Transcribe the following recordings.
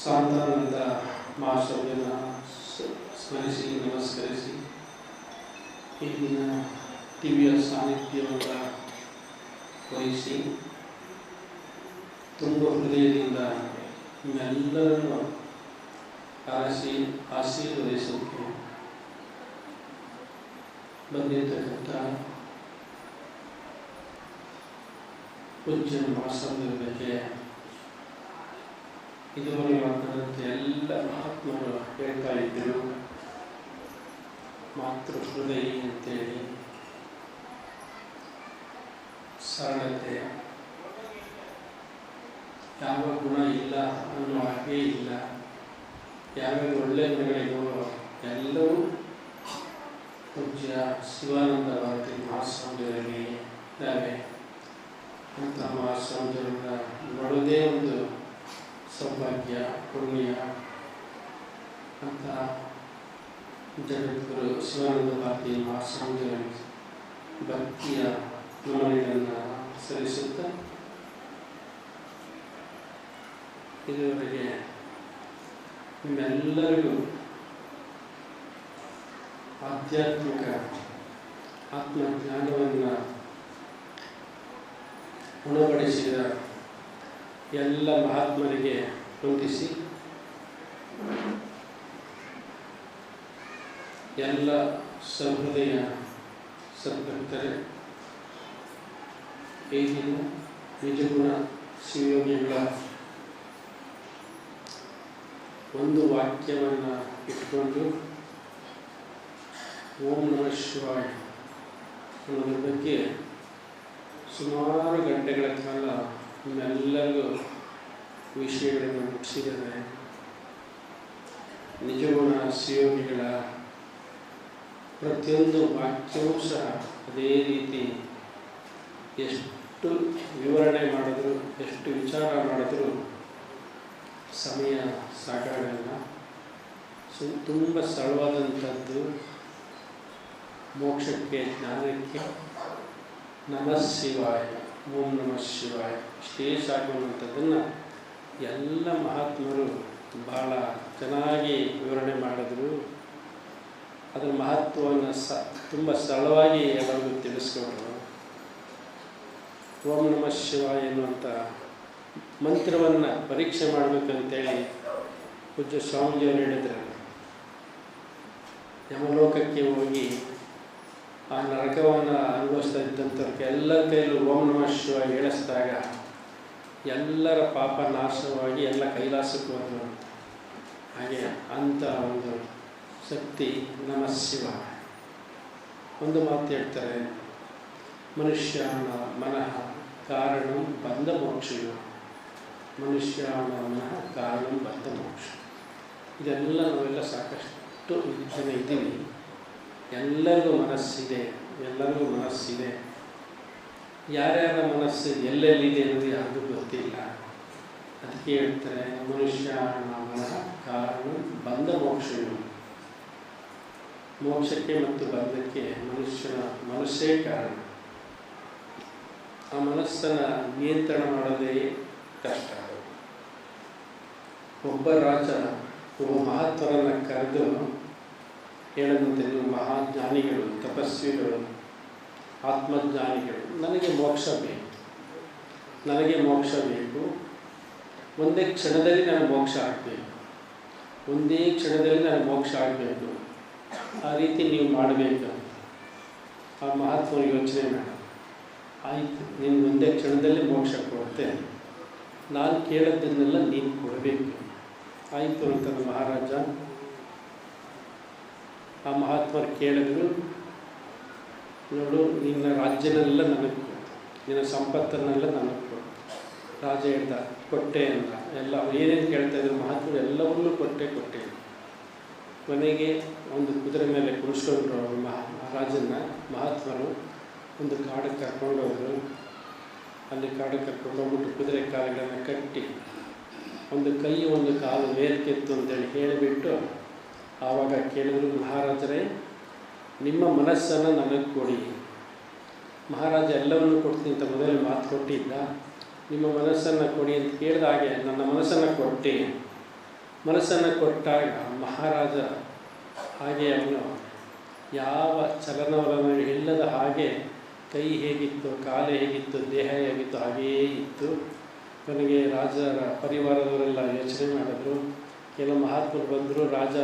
ಸಾಂತಾನಂದ ಮಹಾಶಬ್ದನ ಸ್ಮರಿಸಿ ನಮಸ್ಕರಿಸಿ ಈ ದಿನ ದಿವ್ಯ ಸಾನ್ನಿಧ್ಯವನ್ನು ವಹಿಸಿ ತುಂಬ ಹೃದಯದಿಂದ ನಿಮ್ಮೆಲ್ಲರನ್ನು ಆರಿಸಿ ಆಶೀರ್ವದಿಸೋಕೆ ಬಂದಿರತಕ್ಕಂಥ ಪೂಜ್ಯ ಮಹಾಸ್ವಾಮಿಯ ಬಗ್ಗೆ ಇದುವರೆಗೆ ಮಾತಾಡಿದಂತೆ ಎಲ್ಲ ಮಹಾತ್ಮರು ಹೇಳ್ತಾ ಇದ್ದರು. ಮಾತೃ ಹೃದಯ ಅಂತೇಳಿ. ಸರಳತೆ. ಯಾವ ಗುಣ ಇಲ್ಲ, ಅನ್ನೋ ಹಾಗೆ ಇಲ್ಲ. ಯಾವ್ಯಾವ ಒಳ್ಳೆಯ ಗುಣಗಳಿದೆಯೋ ಎಲ್ಲವೂ ಪೂಜ್ಯ ಶಿವಾನಂದ ಭಾರತಿ ಮಹಾಸ್ವಾಮಿಯವರಿಗೆ ಇದ್ದಾವೆ. ಅಂತ ಮಹಾಸ್ವಾಮಿಯವರ ನೋಡೋದೇ ಒಂದು ಸೌಭಾಗ್ಯ ಪುಣ್ಯ ಅಂತ ಜಗದ್ಗುರು ಶಿವಾನಂದ ಭಾರತೀಯ ಮಹಾಸ್ವಾಮಿಗಳ ಭಕ್ತಿಯ ನಮನೆಗಳನ್ನು ಸಲ್ಲಿಸುತ್ತಾ ಇದುವರೆಗೆ ನಿಮ್ಮೆಲ್ಲರಿಗೂ ಆಧ್ಯಾತ್ಮಿಕ ಆತ್ಮಜ್ಞಾನವನ್ನು ಉಣಬಡಿಸಿದ ಎಲ್ಲ ಮಹಾತ್ಮರಿಗೆ ವಂದಿಸಿ, ಎಲ್ಲ ಸಹೃದಯ ಸದ್ಭಕ್ತರೇ ಈ ದಿನ ನಿಜಗುಣ ಶಿವಯೋಗಿಗಳ ಒಂದು ವಾಕ್ಯವನ್ನು ಇಟ್ಕೊಂಡು ಓಂ ನಮ ಶಿವಾಯ ಅನ್ನೋದ್ರ ಬಗ್ಗೆ ಸುಮಾರು ಗಂಟೆಗಳ ಕಾಲ ನಿಮ್ಮೆಲ್ಲರಿಗೂ ವಿಷಯಗಳನ್ನು ಮುಟ್ಟಿಸಿದ್ದಾರೆ ನಿಜಗುಣ ಸೇವೆಗಳ ಪ್ರತಿಯೊಂದು ವಾಕ್ಯವೂ ಸಹ ಅದೇ ರೀತಿ ಎಷ್ಟು ವಿವರಣೆ ಮಾಡಿದ್ರು, ಎಷ್ಟು ವಿಚಾರ ಮಾಡಿದ್ರು ಸಮಯ ಸಾಕಾಗಲ್ಲ. ಸು, ತುಂಬ ಸರಳವಾದಂಥದ್ದು ಮೋಕ್ಷಕ್ಕೆ ಜ್ಞಾನಕ್ಕೆ ನಮಃ ಶಿವಾಯ, ಓಂ ನಮಃ ಶಿವಾಯ. ಇಷ್ಟೇ ಆಗುವಂಥದ್ದನ್ನು ಎಲ್ಲ ಮಹಾತ್ಮರು ಭಾಳ ಚೆನ್ನಾಗಿ ವಿವರಣೆ ಮಾಡಿದ್ರು. ಅದರ ಮಹತ್ವವನ್ನು ಸ, ತುಂಬ ಸರಳವಾಗಿ ಎಲ್ಲರಿಗೂ ತಿಳಿಸ್ಕೊಂಡ್ರು ಓಂ ನಮಃ ಶಿವ ಎನ್ನುವಂಥ ಮಂತ್ರವನ್ನು ಪರೀಕ್ಷೆ ಮಾಡಬೇಕಂತೇಳಿ ಪೂಜ್ಯ ಸ್ವಾಮೀಜಿಯವರು ಹೇಳಿದ್ರು. ಯಮಲೋಕಕ್ಕೆ ಹೋಗಿ ಆ ನರಕವನ್ನು ಅನುಭವಿಸ್ತಾ ಇದ್ದಂಥವ್ರಿಗೆ ಎಲ್ಲ ಕೈಯಲ್ಲೂ ಓಂ ನಮಃ ಶಿವ ಹೇಳಿಸಿದಾಗ ಎಲ್ಲರ ಪಾಪ ನಾಶವಾಗಿ ಎಲ್ಲ ಕೈಲಾಸಕ್ಕೆ ಹೋದ್ರು ಹಾಗೆ ಅಂಥ ಒಂದು ಶಕ್ತಿ ನಮ್ಮ ಶಿವ. ಒಂದು ಮಾತು ಹೇಳ್ತಾರೆ, ಮನುಷ್ಯನ ಮನಃ ಕಾರಣ ಬಂದ ಮೋಕ್ಷವು ಮನುಷ್ಯನ ಮನಃ ಕಾರಣ ಬಂದ ಮೋಕ್ಷ. ಇದೆಲ್ಲ ನಾವೆಲ್ಲ ಸಾಕಷ್ಟು ಜನ ಇದ್ದೀವಿ. ಎಲ್ಲರಿಗೂ ಮನಸ್ಸಿದೆ ಎಲ್ಲರಿಗೂ ಮನಸ್ಸಿದೆ. ಯಾರ್ಯಾರ ಮನಸ್ಸು ಎಲ್ಲೆಲ್ಲಿದೆ ಅನ್ನೋದು ಯಾರಿಗೂ ಗೊತ್ತಿಲ್ಲ. ಅದಕ್ಕೆ ಹೇಳ್ತಾರೆ, ಮನುಷ್ಯ ಮನ ಕಾರಣ ಬಂದ ಮೋಕ್ಷವು ಮೋಕ್ಷಕ್ಕೆ ಮತ್ತು ಬಂಧಕ್ಕೆ ಮನುಷ್ಯನ ಮನಸ್ಸೇ ಕಾರಣ. ಆ ಮನಸ್ಸನ್ನು ನಿಯಂತ್ರಣ ಮಾಡೋದೇ ಕಷ್ಟ. ಒಬ್ಬ ರಾಜ ಒಬ್ಬ ಮಹತ್ವರನ್ನು ಕರೆದು ಹೇಳದಂತೆ ಮಹಾಜ್ಞಾನಿಗಳು, ತಪಸ್ವಿಗಳು, ಆತ್ಮಜ್ಞಾನಿಗಳು ನನಗೆ ಮೋಕ್ಷ ಬೇಕು. ನನಗೆ ಮೋಕ್ಷ ಬೇಕು. ಒಂದೇ ಕ್ಷಣದಲ್ಲಿ ನಾನು ಮೋಕ್ಷ ಆಗಬೇಕು. ಒಂದೇ ಕ್ಷಣದಲ್ಲಿ ನಾನು ಮೋಕ್ಷ ಆಗಬೇಕು. ಆ ರೀತಿ ನೀವು ಮಾಡಬೇಕು. ಆ ಮಹತ್ವ ಯೋಚನೆ ಮಾಡ. ಆಯಿತು, ನೀನು ಒಂದೇ ಕ್ಷಣದಲ್ಲಿ ಮೋಕ್ಷ ಕೊಡುತ್ತೆ. ನಾನು ಕೇಳೋದನ್ನೆಲ್ಲ ನೀನು ಕೊಡಬೇಕು. ಆಯಿತು ಅಂತ ಮಹಾರಾಜ. ಆ ಮಹಾತ್ಮರು ಕೇಳಿದ್ರು. ನೋಡು ನಿನ್ನ ರಾಜ್ಯನೆಲ್ಲ ನನಗೆ ಕೊಡು ನಿನ್ನ ಸಂಪತ್ತನ್ನೆಲ್ಲ ನನಗೆ ಕೊಡು ರಾಜ ಹೇಳ್ದ, ಕೊಟ್ಟೆ ಅಂತ. ಎಲ್ಲ ಏನೇನು ಕೇಳ್ತಾ ಇದ್ರು ಮಹತ್ವ ಎಲ್ಲವನ್ನೂ ಕೊಟ್ಟೆ ಕೊಟ್ಟೆ. ಕೊನೆಗೆ ಒಂದು ಕುದುರೆ ಮೇಲೆ ಕುಳಿಸ್ಕೊಂಡ್ರು ಅವರು ಮಹಾ ರಾಜನ ಮಹಾತ್ಮರು. ಒಂದು ಕಾಡಿಗೆ ಕರ್ಕೊಂಡು ಹೋದರು. ಅಲ್ಲಿ ಕಾಡಿಗೆ ಕರ್ಕೊಂಡು ಹೋಗ್ಬಿಟ್ಟು ಕುದುರೆ ಕಾಲುಗಳನ್ನು ಕಟ್ಟಿ, ಒಂದು ಕೈ, ಒಂದು ಕಾಲು ಮೇಲ್ಕೆತ್ತು ಅಂತೇಳಿ ಹೇಳಿಬಿಟ್ಟು ಆವಾಗ ಕೇಳಿದ್ರು ಮಹಾರಾಜರೇ ನಿಮ್ಮ ಮನಸ್ಸನ್ನು ನನಗೆ ಕೊಡಿ. ಮಹಾರಾಜ, ಎಲ್ಲವನ್ನು ಕೊಡ್ತೀನಿ ಅಂತ ಮೊದಲೇ ಮಾತು ಕೊಟ್ಟಿದ್ದ. ನಿಮ್ಮ ಮನಸ್ಸನ್ನು ಕೊಡಿ ಅಂತ ಕೇಳಿದ ಹಾಗೆ ನನ್ನ ಮನಸ್ಸನ್ನು ಕೊಟ್ಟೆ. ಮನಸ್ಸನ್ನು ಕೊಟ್ಟಾಗ ಮಹಾರಾಜ ಹಾಗೆ ಅವನು ಯಾವ ಚಲನವಲನ ಇಲ್ಲದ ಹಾಗೆ ಕೈ ಹೇಗಿತ್ತು, ಕಾಲು ಹೇಗಿತ್ತು, ದೇಹ ಹೇಗಿತ್ತು ಹಾಗೆಯೇ ಇತ್ತು. ನನಗೆ ರಾಜರ ಪರಿವಾರದವರೆಲ್ಲ ಯೋಚನೆ ಮಾಡಿದ್ರು. ಕೆಲವು ಮಹಾತ್ಮರು ಬಂದರು, ರಾಜ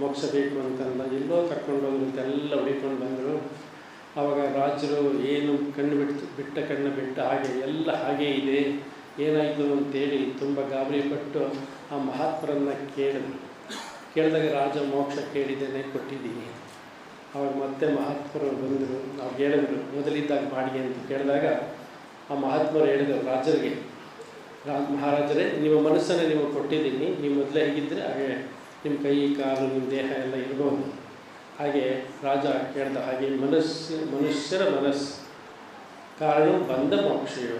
ಮೋಕ್ಷ ಬೇಕು ಅಂತಂದ, ಎಲ್ಲೋ ಕರ್ಕೊಂಡೋದ್ರು ಅಂತೆಲ್ಲ ಹುಡಿಕೊಂಡು ಬಂದರು. ಆವಾಗ ರಾಜರು ಏನು ಕಣ್ಣು ಬಿಟ್ಟು, ಬಿಟ್ಟ ಕಣ್ಣು ಬಿಟ್ಟ ಹಾಗೆ ಎಲ್ಲ ಹಾಗೆ ಇದೆ, ಏನಾಯಿತು ಅಂತೇಳಿ ತುಂಬ ಗಾಬರಿ ಪಟ್ಟು ಆ ಮಹಾತ್ಮರನ್ನು ಕೇಳಿದ್ರು. ಕೇಳಿದಾಗ ರಾಜ ಮೋಕ್ಷ ಕೇಳಿದ್ದೇನೆ, ಕೊಟ್ಟಿದ್ದೀನಿ. ಅವಾಗ ಮತ್ತೆ ಮಹಾತ್ಮರು ಬಂದರು. ನಾವು ಹೇಳಿದ್ರು, ಮೊದಲಿದ್ದಾಗ ಮಾಡಿ ಅಂತ ಕೇಳಿದಾಗ ಆ ಮಹಾತ್ಮರು ಹೇಳಿದರು ರಾಜರಿಗೆ ರಾಜ ಮಹಾರಾಜರೇ, ನಿಮ್ಮ ಮನಸ್ಸನ್ನು ನೀವು ಕೊಟ್ಟಿದ್ದೀನಿ, ನೀವು ಮೊದಲೇ ಹೇಗಿದ್ದರೆ ಹಾಗೆ ನಿಮ್ಮ ಕೈ, ಕಾಲು, ನಿಮ್ಮ ದೇಹ ಎಲ್ಲ ಇರಬಹುದು ಹಾಗೆ ರಾಜ ಹೇಳಿದ ಹಾಗೆ, ಮನಸ್ಸು, ಮನುಷ್ಯರ ಮನಸ್ಸು ಕಾರಣ ಬಂದ ಮೋಕ್ಷೆಯು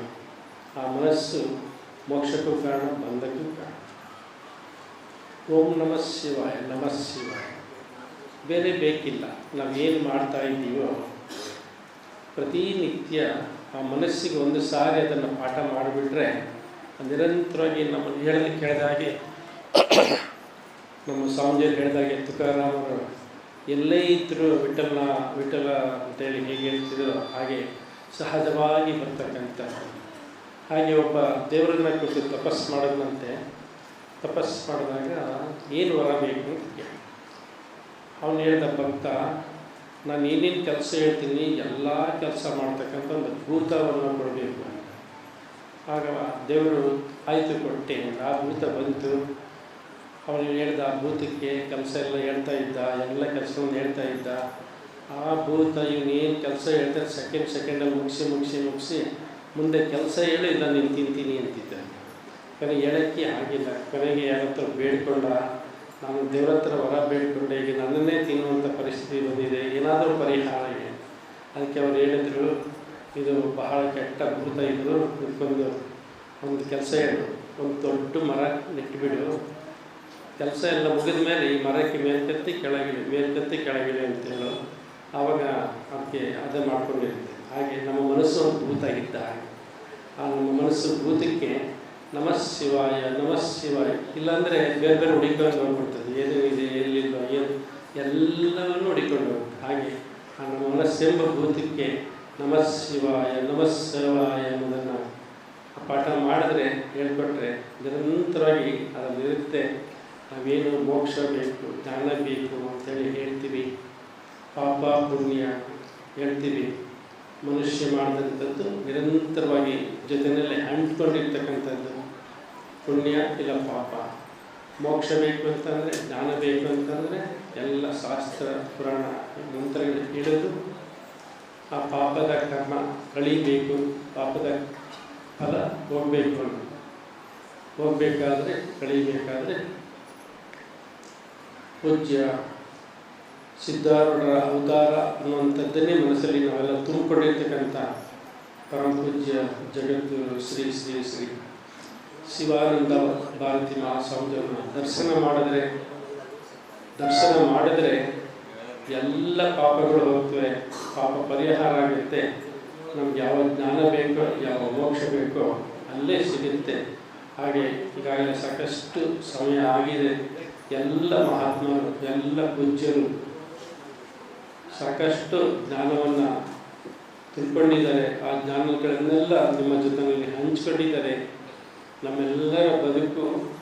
ಆ ಮನಸ್ಸು ಮೋಕ್ಷಕ್ಕೂ ಕಾರಣ, ಬಂದಕ್ಕೂ ಕಾರಣ. ಓಂ ನಮಃ ಶಿವಾಯ ನಮಃ ಶಿವಾಯ. ಬೇರೆ ಬೇಕಿಲ್ಲ. ನಾವೇನು ಮಾಡ್ತಾ ಇದ್ದೀವೋ, ಪ್ರತಿನಿತ್ಯ ಆ ಮನಸ್ಸಿಗೆ ಒಂದು ಸಾರಿ ಅದನ್ನು ಪಾಠ ಮಾಡಿಬಿಟ್ರೆ ನಿರಂತರವಾಗಿ ನಮ್ಮನ್ನು ಹೇಳಿದ ಕೇಳಿದಾಗೆ ನಮ್ಮ ಸ್ವಾಮೀಜಿಯರು ಹೇಳಿದಾಗೆ ತುಕಾರಾಮರು ಎಲ್ಲೇ ಇದ್ದರೂ ವಿಠಲ ವಿಠಲ ಅಂತೇಳಿ ಹೇಗೆ ಹೇಳ್ತಿದ್ರು ಹಾಗೆ ಸಹಜವಾಗಿ ಬರ್ತಕ್ಕಂಥ ಹಾಗೆ ಒಬ್ಬ ದೇವರನ್ನ ಕುರಿತು ತಪಸ್ಸು ಮಾಡೋದಂತೆ ತಪಸ್ಸು ಮಾಡಿದಾಗ ಏನು ವರ ಬೇಕು ಅಂತ ಅವನು ಹೇಳಿದ, ಭಕ್ತ, ನಾನು ಏನೇನು ಕೆಲಸ ಹೇಳ್ತೀನಿ, ಎಲ್ಲ ಕೆಲಸ ಮಾಡ್ತಕ್ಕಂಥ ಒಂದು ಭೂತವನ್ನು ಕೊಡಬೇಕು ಆಗ ದೇವರು, ಆಯಿತು ಕೊಟ್ಟೆ ಆ ಭೂತ ಬಂತು. ಅವನು ಹೇಳ್ದ ಭೂತಕ್ಕೆ ಕೆಲಸ ಎಲ್ಲ ಹೇಳ್ತಾ ಇದ್ದ, ಎಲ್ಲ ಕೆಲಸವನ್ನು ಹೇಳ್ತಾ ಇದ್ದ. ಆ ಭೂತ ಇವನು ಏನು ಕೆಲಸ ಹೇಳ್ತಾರೆ ಸೆಕೆಂಡ್ ಸೆಕೆಂಡಲ್ಲಿ ಮುಗಿಸಿ ಮುಗಿಸಿ ಮುಗಿಸಿ ಮುಂದೆ ಕೆಲಸ ಹೇಳಿ ಇಲ್ಲ ನೀನು ತಿಂತೀನಿ ಅಂತಿದ್ದ. ಕರೆ ಹೇಳೋಕ್ಕೆ ಆಗಿಲ್ಲ. ಕೊನೆಗೆ ಯಾರತ್ರ ಬೇಡ್ಕೊಂಡ, ನಾನು ದೇವ್ರ ಹತ್ರ ಹೊರ ಬೇಡ್ಕೊಂಡೆ, ಈಗ ನನ್ನನ್ನೇ ತಿನ್ನುವಂಥ ಪರಿಸ್ಥಿತಿ ಬಂದಿದೆ, ಏನಾದರೂ ಪರಿಹಾರ ಇದೆ. ಅದಕ್ಕೆ ಅವ್ರು ಹೇಳಿದ್ರು, ಇದು ಬಹಳ ಕೆಟ್ಟ ಭೂತ ಇದ್ದರು ಇದಕ್ಕೊಂದು ಒಂದು ಕೆಲಸ ಹೇಳು, ಒಂದು ದೊಡ್ಡ ಮರ ನೆಟ್ಟುಬಿಡು ಕೆಲಸ ಎಲ್ಲ ಮುಗಿದ ಮೇಲೆ ಈ ಮರಕ್ಕೆ ಮೇಲ್ಕತ್ತಿ ಕೆಳಗಿಳಿ ಮೇಲ್ಕತ್ತಿ ಕೆಳಗಿಳಿ ಅಂತ ಹೇಳೋ ಆವಾಗ ಅದಕ್ಕೆ ಅದೇ ಮಾಡ್ಕೊಂಡಿರುತ್ತೆ. ಹಾಗೆ ನಮ್ಮ ಮನಸ್ಸು ಒಂದು ಭೂತಾಗಿದ್ದ ಹಾಗೆ. ಆ ನಮ್ಮ ಮನಸ್ಸು ಭೂತಕ್ಕೆ ನಮಃ ಶಿವಾಯ ನಮಃ ಶಿವಾಯ, ಇಲ್ಲಾಂದರೆ ಬೇರೆ ಬೇರೆ ಹುಡುಕೊಂಡು ಹೋಗ್ಬಿಡ್ತದೆ ಏನು ಇದೆ ಎಲ್ಲಿಲ್ಲ ಏನು, ಎಲ್ಲವನ್ನು ಹುಡಿಕೊಂಡು ಹೋಗುತ್ತೆ. ಹಾಗೆ ಆ ನಮ್ಮ ಮನಸ್ಸೆಂಬ ಭೂತಕ್ಕೆ ನಮಃ ಶಿವಾಯ ನಮಃ ಶಿವಾಯ ಅನ್ನೋದನ್ನು ಪಾಠ ಮಾಡಿದ್ರೆ ಹೇಳ್ಕೊಟ್ರೆ ನಿರಂತರವಾಗಿ ಅದರಲ್ಲಿರುತ್ತೆ. ನಾವೇನು ಮೋಕ್ಷ ಬೇಕು ಜ್ಞಾನ ಬೇಕು ಅಂತೇಳಿ ಹೇಳ್ತೀವಿ. ಪಾಪ, ಪುಣ್ಯ ಹೇಳ್ತೀವಿ. ಮನುಷ್ಯ ಮಾಡಿದಂಥದ್ದು ನಿರಂತರವಾಗಿ ಜೊತೆಯಲ್ಲಿ ಅಂಟ್ಕೊಂಡಿರ್ತಕ್ಕಂಥದ್ದು ಪುಣ್ಯ ಇಲ್ಲ ಪಾಪ. ಮೋಕ್ಷ ಬೇಕು ಅಂತಂದರೆ ಜ್ಞಾನ ಬೇಕು ಅಂತಂದರೆ ಎಲ್ಲ ಶಾಸ್ತ್ರ, ಪುರಾಣ ಮಂತ್ರಗಳು ಹಿಡಿದು ಆ ಪಾಪದ ಕರ್ಮ ಕಳೀಬೇಕು, ಪಾಪದ ಫಲ ಹೋಗಬೇಕು ಹೋಗಬೇಕಾದ್ರೆ ಕಳಿಬೇಕಾದ್ರೆ ಪೂಜ್ಯ ಸಿದ್ಧಾರೂಢರ ಅವತಾರ ಅನ್ನುವಂಥದ್ದನ್ನೇ ಮನಸ್ಸಲ್ಲಿ ನಾವೆಲ್ಲ ತುಂಬಿಕೊಂಡಿರ್ತಕ್ಕಂಥ ಪರಮ ಪೂಜ್ಯ ಜಗದ್ಗುರು ಶ್ರೀ ಶ್ರೀ ಶ್ರೀ ಶಿವಾನಂದ ಭಾರತಿ ಮಹಾಸ್ವಾಮಿಯವರನ್ನ ದರ್ಶನ ಮಾಡಿದ್ರೆ, ದರ್ಶನ ಮಾಡಿದರೆ ಎಲ್ಲ ಪಾಪಗಳು ಹೋಗ್ತವೆ. ಪಾಪ ಪರಿಹಾರ ಆಗುತ್ತೆ ನಮ್ಗೆ ಯಾವ ಜ್ಞಾನ ಬೇಕೋ, ಯಾವ ಮೋಕ್ಷ ಬೇಕೋ ಅಲ್ಲೇ ಸಿಗುತ್ತೆ. ಹಾಗೆ ಈಗಾಗಲೇ ಸಾಕಷ್ಟು ಸಮಯ ಆಗಿದೆ. ಎಲ್ಲ ಮಹಾತ್ಮರು, ಎಲ್ಲ ಪೂಜ್ಯರು ಸಾಕಷ್ಟು ಜ್ಞಾನವನ್ನು ತಿಳ್ಕೊಂಡಿದ್ದಾರೆ. ಆ ಜ್ಞಾನಗಳನ್ನೆಲ್ಲ ನಿಮ್ಮ ಜೊತೆಯಲ್ಲಿ ಹಂಚ್ಕೊಂಡಿದ್ದಾರೆ. ನಮ್ಮೆಲ್ಲರ ಬದುಕು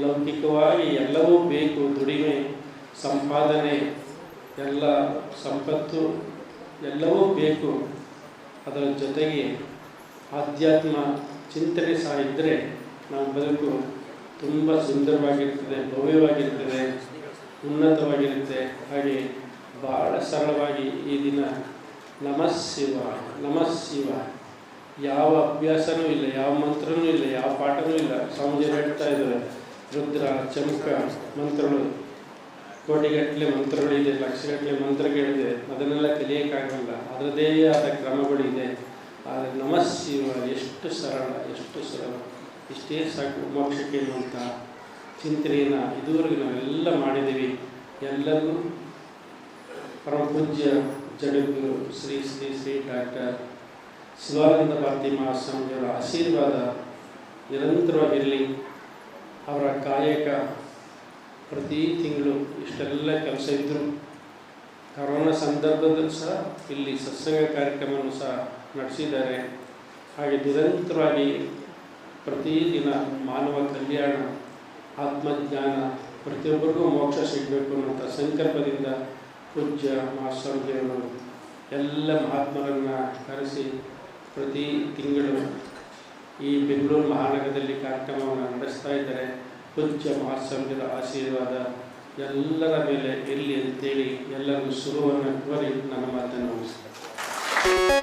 ಲೌಕಿಕವಾಗಿ ಎಲ್ಲವೂ ಬೇಕು. ದುಡಿಮೆ, ಸಂಪಾದನೆ, ಎಲ್ಲ ಸಂಪತ್ತು ಎಲ್ಲವೂ ಬೇಕು. ಅದರ ಜೊತೆಗೆ ಆಧ್ಯಾತ್ಮ ಚಿಂತನೆ ಸಹ ಇದ್ದರೆ ನಾವು ಬದುಕು ತುಂಬ ಸುಂದರವಾಗಿರ್ತದೆ ಭವ್ಯವಾಗಿರ್ತದೆ ಉನ್ನತವಾಗಿರುತ್ತೆ. ಹಾಗೆ ಭಾಳ ಸರಳವಾಗಿ ಈ ದಿನ ನಮಃಶಿವ ನಮಃ ಶಿವ. ಯಾವ ಅಭ್ಯಾಸನೂ ಇಲ್ಲ, ಯಾವ ಮಂತ್ರನೂ ಇಲ್ಲ, ಯಾವ ಪಾಠನೂ ಇಲ್ಲ. ಸ್ವಾಮೀಜಿ ಹೇಳ್ತಾ ಇದ್ದಾರೆ, ರುದ್ರ ಚಮಕ ಮಂತ್ರಗಳು. ಕೋಟಿಗಟ್ಟಲೆ ಮಂತ್ರಗಳಿದೆ ಲಕ್ಷಗಟ್ಟಲೆ ಮಂತ್ರಗಳಿದೆ. ಅದನ್ನೆಲ್ಲ ಕಲಿಯೋಕ್ಕಾಗಲ್ಲ. ಅದರದೇ ಆದ ಕ್ರಮಗಳಿದೆ. ಆದರೆ ನಮಃ ಶಿವ ಎಷ್ಟು ಸರಳ ಎಷ್ಟು ಸರಳ. ಇಷ್ಟೇ ಸಾಕು ಮೋಕ್ಷಕ್ಕೆ ಅನ್ನುವಂಥ ಚಿಂತನೆಯನ್ನು ಇದುವರೆಗೆ ನಾವೆಲ್ಲ ಮಾಡಿದ್ದೀವಿ. ಎಲ್ಲರೂ ಪರಮ ಪೂಜ್ಯ ಜಗದ್ಗುರು ಶ್ರೀ ಶ್ರೀ ಶ್ರೀ ಡಾಕ್ಟರ್ ಶಿವಾನಂದ ಭಾರತಿ ಮಹಾಸ್ವಾಮಿಯವರ ಆಶೀರ್ವಾದ ನಿರಂತರವಾಗಿರಲಿ. ಅವರ ಕಾಯಕ ಪ್ರತಿ ತಿಂಗಳು ಇಷ್ಟೆಲ್ಲ ಕೆಲಸ ಇದ್ದರು ಕರೋನಾ ಸಂದರ್ಭದಲ್ಲಿ ಸಹ ಇಲ್ಲಿ ಸತ್ಸಂಗ ಕಾರ್ಯಕ್ರಮವನ್ನು ಸಹ ನಡೆಸಿದ್ದಾರೆ. ಹಾಗೆ ನಿರಂತರವಾಗಿ ಪ್ರತಿದಿನ ಮಾನವ ಕಲ್ಯಾಣ, ಆತ್ಮಜ್ಞಾನ, ಪ್ರತಿಯೊಬ್ಬರಿಗೂ ಮೋಕ್ಷ ಸಿಗಬೇಕು ಅನ್ನುವಂಥ ಸಂಕಲ್ಪದಿಂದ ಪೂಜ್ಯ ಮಹಾಸ್ವಾಮಿದೇವರು ಎಲ್ಲ ಮಹಾತ್ಮರನ್ನು ಕರೆಸಿ ಪ್ರತಿ ತಿಂಗಳು ಈ ಬೆಂಗಳೂರು ಮಹಾನಗರದಲ್ಲಿ ಕಾರ್ಯಕ್ರಮವನ್ನು ನಡೆಸ್ತಾ ಇದ್ದಾರೆ. ಪೂಜ್ಯ ಮಹಾಸ್ವಾಮಿಗಳ ಆಶೀರ್ವಾದ ಎಲ್ಲರ ಮೇಲೆ ಇರಲಿ ಅಂತೇಳಿ ಎಲ್ಲರಿಗೂ ಶುರುವನ್ನು ಕೋರಿ ನನ್ನ ಮಾತನ್ನು ಮುಗಿಸ್ತೇನೆ